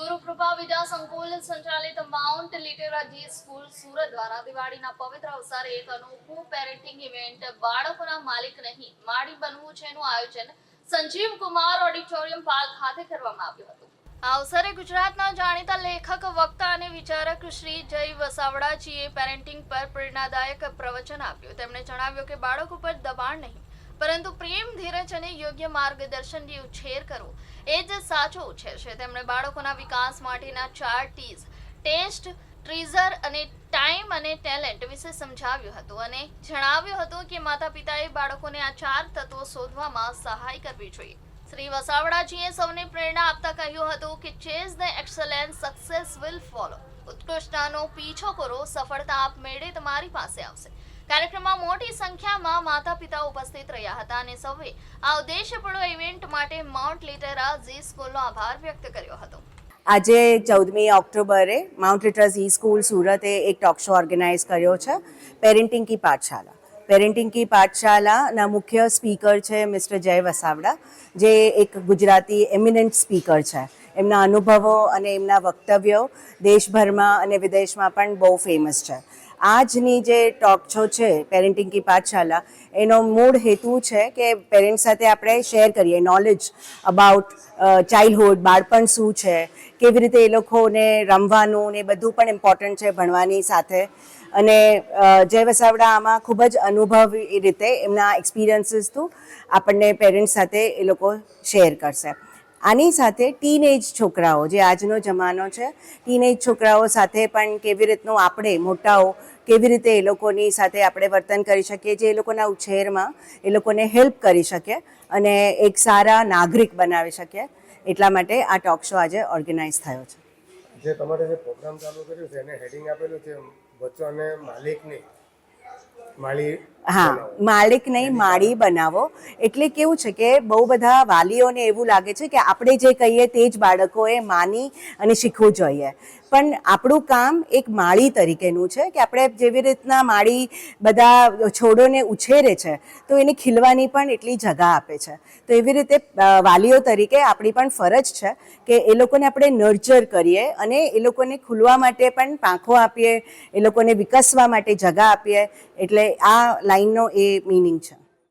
ગુરુ કૃપા વિદ્યા સંકુલ સંચાલિત માઉન્ટ લિટેરાજી સ્કૂલ સુરત દ્વારા દિવાળીના પવિત્ર અવસરે એક અનોખું પેરેન્ટિંગ ઇવેન્ટ બાળકોના માલિક નહીં, માડી બનવું છે નું આયોજન સંજીવ કુમાર ઓડિટોરિયમ પાર્ક ખાતે કરવામાં આવ્યું હતું. આ અવસરે ગુજરાતના જાણીતા લેખક, વક્તા અને વિચારક શ્રી જય વસાવડાજીએ પેરેન્ટિંગ પર પ્રેરણાદાયક પ્રવચન આપ્યું. તેમણે જણાવ્યું કે બાળકો પર દબાણ નહીં પરંતુ પ્રેમ, ધીરજ અને યોગ્ય માર્ગદર્શનથી ઉછેર કરવો એ જ સાચો ઉછેર છે. તેમણે બાળકોના વિકાસ માટેના ચાર ટીઝ ટેસ્ટ, ટ્રીઝર અને ટાઈમ અને ટેલેન્ટ વિશે સમજાવ્યું હતું અને જણાવ્યું હતું કે માતા પિતાએ બાળકોને આ ચાર તત્વો શોધવામાં સહાય કરવી જોઈએ. શ્રી વસાવડાજીએ સૌને પ્રેરણા આપતા કહ્યું હતું કે chase the excellence, success will follow. ઉત્કૃષ્ટતાનો પીછો કરો, સફળતા આપમેળે તમારી પાસે આવશે. કાર્યક્રમમાં મોટી સંખ્યામાં માતા પિતા ઉપસ્થિત રહ્યા હતા અને સૌએ આ ઉદ્દેશ્યપૂર્ણ ઇવેન્ટ માટે માઉન્ટ લિટરા ઝી સ્કૂલનો આભાર વ્યક્ત કર્યો હતો. આજે ચૌદમી ઓક્ટોબરે માઉન્ટ લિટરા ઝી સ્કૂલ સુરતે એક ટોક શો ઓર્ગેનાઇઝ કર્યો છે પેરેન્ટિંગ કી પાઠશાલા પેરેન્ટિંગ કી પાઠશાલાના મુખ્ય સ્પીકર છે મિસ્ટર જય વસાવડા, જે એક ગુજરાતી એમિનન્ટ સ્પીકર છે. એમના અનુભવો અને એમના વક્તવ્યો દેશભરમાં અને વિદેશમાં પણ બહુ ફેમસ છે. આજની જે ટોક શો છે પેરેન્ટિંગ કી પાઠશાલા એનો મૂળ હેતુ છે કે પેરેન્ટ્સ સાથે આપણે શેર કરીએ નોલેજ અબાઉટ ચાઇલ્ડહુડ બાળપણ શું છે, કેવી રીતે એ લોકોને રમવાનું ને બધું પણ ઇમ્પોર્ટન્ટ છે ભણવાની સાથે. અને જય વસાવડા આમાં ખૂબ જ અનુભવી રીતે એમના એક્સપિરિયન્સીસ થ્રુ આપણને પેરેન્ટ્સ સાથે એ લોકો શેર કરશે. આની સાથે ટીનેજ છોકરાઓ, જે આજનો જમાનો છે ટીનેજ છોકરાઓ સાથે પણ કેવી રીતનું આપણે મોટાઓ કેવી રીતે એ લોકોની સાથે આપણે વર્તન કરી શકીએ જે એ લોકોના ઉછેરમાં એ લોકોને હેલ્પ કરી શકે અને એક સારા નાગરિક બનાવી શકે. એટલા માટે આ ટોક શો આજે ઓર્ગેનાઇઝ થયો છે. જે તમારે જે પ્રોગ્રામ ચાલુ કર્યો છે, એને હેડિંગ આપેલું છે બચ્ચો અને માલિકની માળી હા માલિક નહીં માળી બનાવો. એટલે કેવું છે કે બહુ બધા વાલીઓને એવું લાગે છે કે આપણે જે કહીએ તે જ બાળકોએ માની અને શીખવું જોઈએ. પણ આપણું કામ એક માળી તરીકેનું છે કે આપણે જેવી રીતના માળી બધા છોડોને ઉછેરે છે તો એને ખીલવાની પણ એટલી જગા આપે છે. તો એવી રીતે વાલીઓ તરીકે આપણી પણ ફરજ છે કે એ લોકોને આપણે નર્ચર કરીએ અને એ લોકોને ખુલવા માટે પણ પાંખો આપીએ એ લોકોને વિકસવા માટે જગા આપીએ. એટલે આ લાઈનનો એ મિનિંગ છે.